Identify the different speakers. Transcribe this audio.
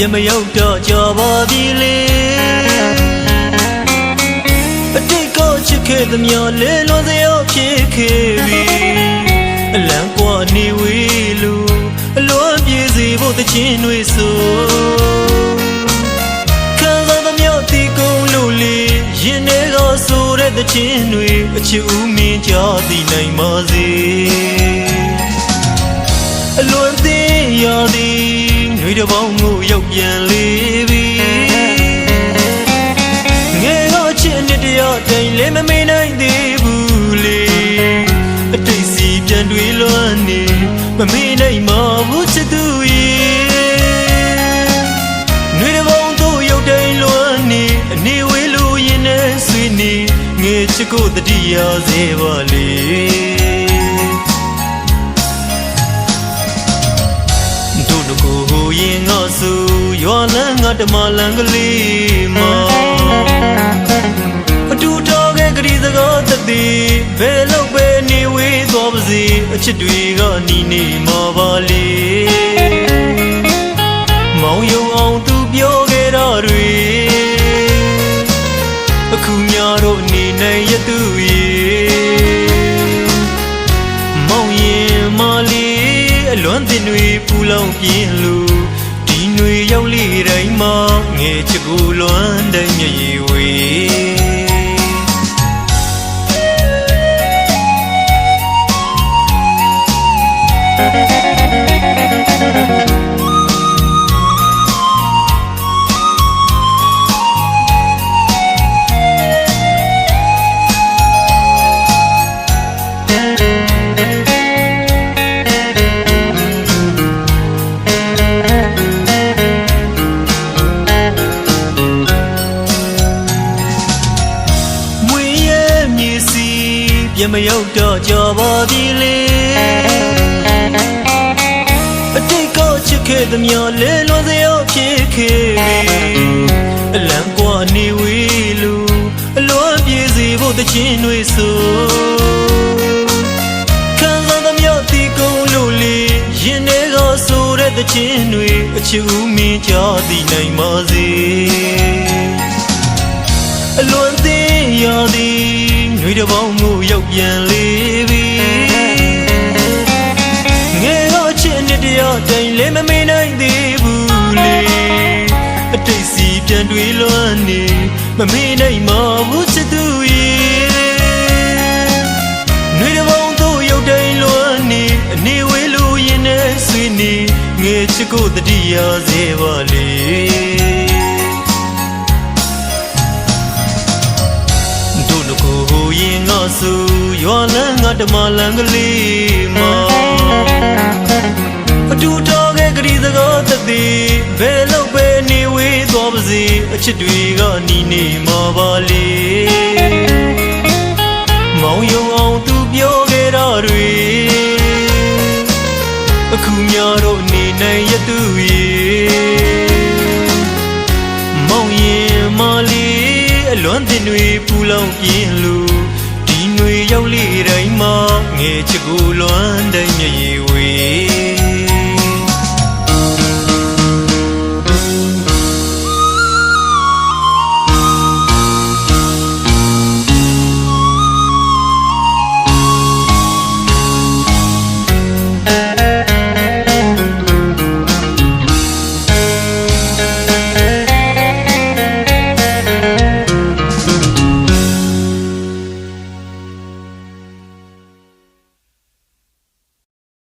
Speaker 1: ပြန်မရောက်တော့ကြပါပြီလေအတိတ်ကချစ်ခဲ့သမျှလေလွန်စရာဖြစ်ခဲ့ပြီအလံကွာနေဝေးလူအလွန်ပြေစီဖို့တခြင်းတွေဆိုခံစားသမျှတီကုန်လို့လေရင်ထဲကဆိုတဲ့တခြင်းတွေအချစ်ဦးမင်းကြသည်နိုင်ပါစေအလွန်သေးရသည်နှွေတစ်ပေါင်းကို ရောက်ပြန်လေပြီငယ်တော့ချစ်နှစ်တရတိုင်လည်းမမေ့နိုင်သေးဘူးလေအတိတ်စီပြန်တွေးလွမ်းနေမမေ့နိုင်မှဘူးချစ်သူရဲ့နှွေတစ်ပေါင်းတို့ရောက်တိုင်လွမ်းနေအနေဝေးလို့ရင်နဲ့ဆွေးနေငယ်ချစ်ကိုတတိယစေပါလေ တို့တကူဟူရင်ငါဆူရွာလန်းငါတမလန်ကလေးမအတူတော်ခဲ့ကြည်စကားတသည်ဘယ်လောက်ပဲနေဝေးသွားပါစေအချစ်တွေကနီနေမှာပါလေ လေးအလွမ်းတင်တွေပူလောင်ပြင်းလို့ဒီຫນွေရောက်လေတိုင်းမှာငယ်ချစ်ကိုလွမ်းတိုင်းမြည်ရည်ဝေး ပြန်မရောက်တော့ကြပါပြီလေအတိတ်ကချစ်ခဲ့သမျှလေလွန်စရာဖြစ်ခဲ့ပြီအလံကွာနေဝေးလူအလွန်ပြေစီဖို့တခြင်းတွေဆိုခံစားသမျှတီကုန်လို့လေရင်ထဲကဆိုတဲ့တခြင်းတွေအချစ်ဦးမင်းကြသည်နိုင်ပါစေအလွန်သေးရသည် နှွေတစ်ပေါင်းကိုရောက်ပြန်လေပြီငယ်တော့ချစ်နှစ်တရတိုင်လည်းမမေ့နိုင်သေးဘူးလေအတိတ်စီပြန်တွေးလွမ်းနေမမေ့နိုင်မှဘူးချစ်သူရဲ့နှွေတစ်ပေါင်းတို့ရောက်တိုင်လွမ်းနေအနေဝေးလို့ရင်နဲ့ဆွေးနေငယ်ချစ်ကိုတတိယစေပါလေ တမလန်ကလေးမအတူတော်ခဲ့ကြည်စကားတသည်ဘယ်လောက်ပဲနေဝေးသွားပါစေအချစ်တွေကနီနေမှာပါလေမောင်ယုံအောင်သူပြောခဲ့တာတွေအခုများတော့နေနိုင်ရသူရဲ့မောင်ရင်မလေးအလွမ်းတင်တွေပူလောင်ပြင်းလို့ဒီຫນွေရောက်လေတို င်းမှာငယ်ချစ်ကိုလွမ်းတိုင်းမြည်ရည်ဝေး